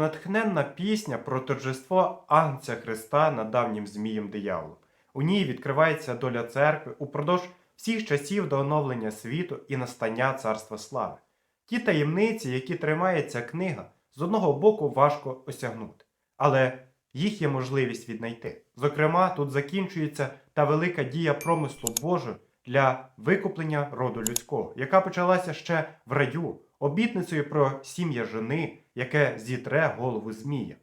натхненна пісня про торжество Агнця Христа над давнім змієм дияволом. У ній відкривається доля церкви упродовж всіх часів до оновлення світу і настання царства слави. Ті таємниці, які тримає ця книга, з одного боку важко осягнути, але їх є можливість віднайти. Зокрема, тут закінчується та велика дія промислу Божого для викуплення роду людського, яка почалася ще в раю, обітницею про сім'я жени, яке зітре голову Змія.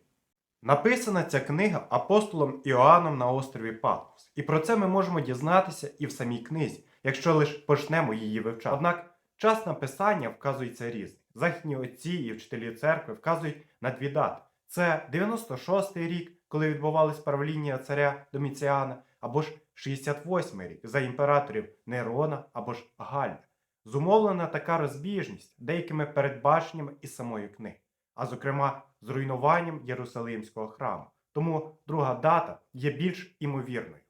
Написана ця книга апостолом Іоанном на острові Патмос, і про це ми можемо дізнатися і в самій книзі, якщо лише почнемо її вивчати. Однак час написання вказується різний. Західні отці і вчителі церкви вказують на дві дати: це 96-й рік, коли відбувалось правління царя Доміціана, або ж 68-й рік за імператорів Нерона або ж Галля. Зумовлена така розбіжність деякими передбаченнями із самої книги, а зокрема зруйнуванням Єрусалимського храму. Тому друга дата є більш імовірною.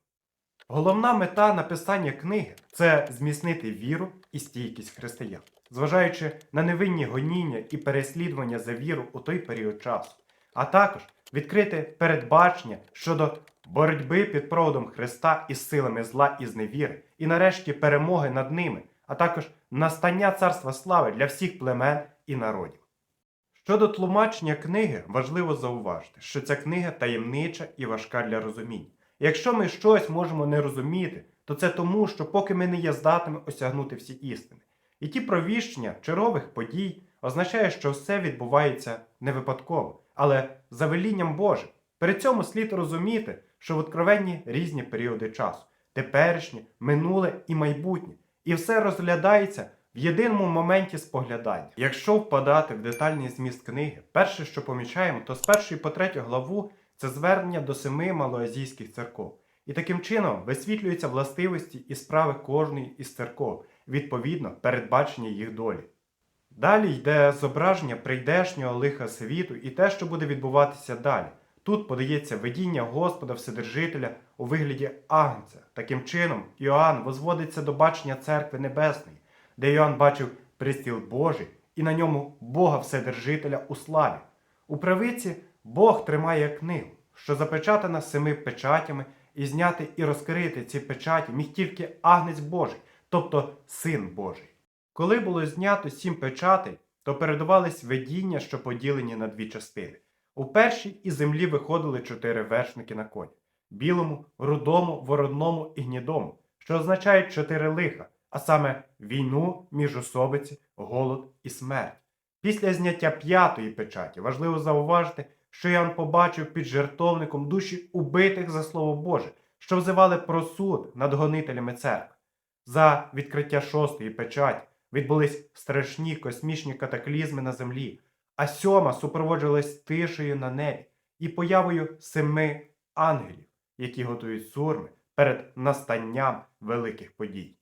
Головна мета написання книги це зміцнити віру і стійкість християн, зважаючи на невинні гоніння і переслідування за віру у той період часу, а також відкрити передбачення щодо боротьби під проводом Христа із силами зла і зневіри, і нарешті перемоги над ними, а також настання царства слави для всіх племен і народів. Щодо тлумачення книги, важливо зауважити, що ця книга таємнича і важка для розуміння. Якщо ми щось можемо не розуміти, то це тому, що поки ми не є здатними осягнути всі істини. І ті провіщення чергових подій означає, що все відбувається не випадково, але за велінням Божим. При цьому слід розуміти, що в откровенні різні періоди часу теперішнє, минуле і майбутнє, і все розглядається в єдиному моменті споглядання. Якщо впадати в детальний зміст книги, перше, що помічаємо, то з першої по третю главу це звернення до семи малоазійських церков. І таким чином висвітлюються властивості і справи кожної із церков, відповідно, передбачення їх долі. Далі йде зображення прийдешнього лиха світу і те, що буде відбуватися далі. Тут подається видіння Господа Вседержителя у вигляді Агнця. Таким чином, Іоанн возводиться до бачення церкви Небесної, де Іоанн бачив пристіл Божий і на ньому Бога Вседержителя у славі. У правиці Бог тримає книгу, що запечатана семи печатями, і зняти і розкрити ці печаті міг тільки Агнець Божий, тобто Син Божий. Коли було знято сім печатей, то передавались видіння, що поділені на дві частини. У першій із землі виходили чотири вершники на коні білому, рудому, вородному і гнідому, що означають чотири лиха, а саме війну, міжособиці, голод і смерть. Після зняття п'ятої печаті важливо зауважити, що Ян побачив під жертовником душі убитих за слово Боже, що взивали про суд над гонителями церкви. За відкриття шостої печаті відбулись страшні космічні катаклізми на землі, а сьома супроводжувалась тишею на небі і появою семи ангелів, які готують сурми перед настанням великих подій.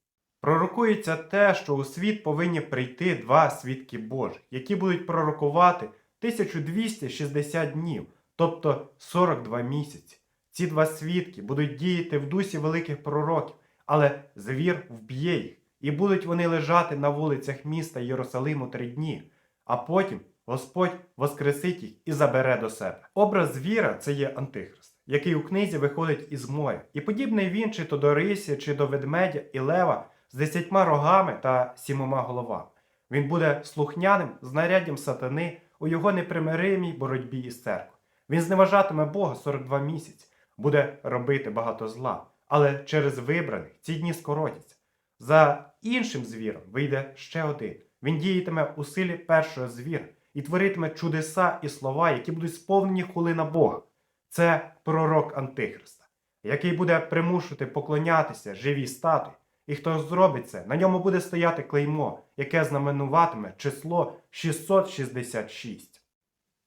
Пророкується те, що у світ повинні прийти два свідки Божі, які будуть пророкувати 1260 днів, тобто 42 місяці. Ці два свідки будуть діяти в дусі великих пророків, але звір вб'є їх, і будуть вони лежати на вулицях міста Єрусалиму три дні, а потім Господь воскресить їх і забере до себе. Образ звіра це є антихрист, який у книзі виходить із моря, і подібний він чи то до рисі, чи до ведмедя і лева з десятьма рогами та сімома головами. Він буде слухняним знаряддям сатани у його непримиримій боротьбі із церквою. Він зневажатиме Бога 42 місяці, буде робити багато зла, але через вибраних ці дні скоротяться. За іншим звіром вийде ще один. Він діятиме у силі першого звіра і творитиме чудеса і слова, які будуть сповнені хули на Бога. Це пророк Антихриста, який буде примушувати поклонятися живій статуї. І хто зробить це, на ньому буде стояти клеймо, яке знаменуватиме число 666.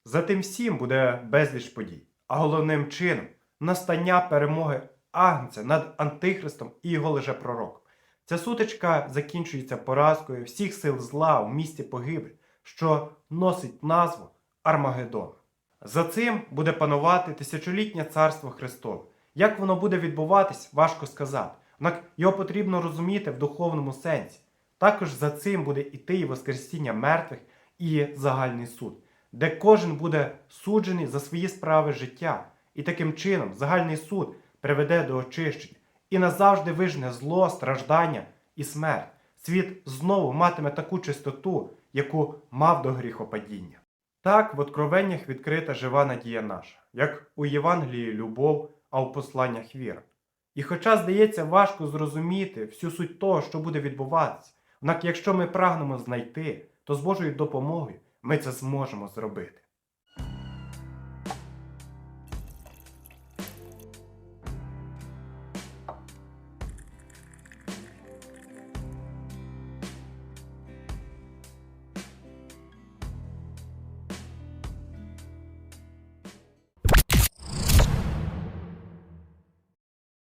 За тим всім буде безліч подій, а головним чином настання перемоги Агнця над Антихристом і його лжепророком. Ця сутичка закінчується поразкою всіх сил зла у місті погибель, що носить назву Армагеддон. За цим буде панувати тисячолітнє царство Христове. Як воно буде відбуватись, важко сказати. Однак його потрібно розуміти в духовному сенсі. Також за цим буде іти і Воскресіння мертвих і загальний суд. де кожен буде суджений за свої справи життя, і таким чином загальний суд приведе до очищення і назавжди вижне зло, страждання і смерть. Світ знову матиме таку чистоту, яку мав до гріхопадіння. Так в откровеннях відкрита жива надія наша, як у Євангелії любов, а у посланнях віра. І хоча здається важко зрозуміти всю суть того, що буде відбуватися, однак якщо ми прагнемо знайти, то з Божою допомогою ми це зможемо зробити.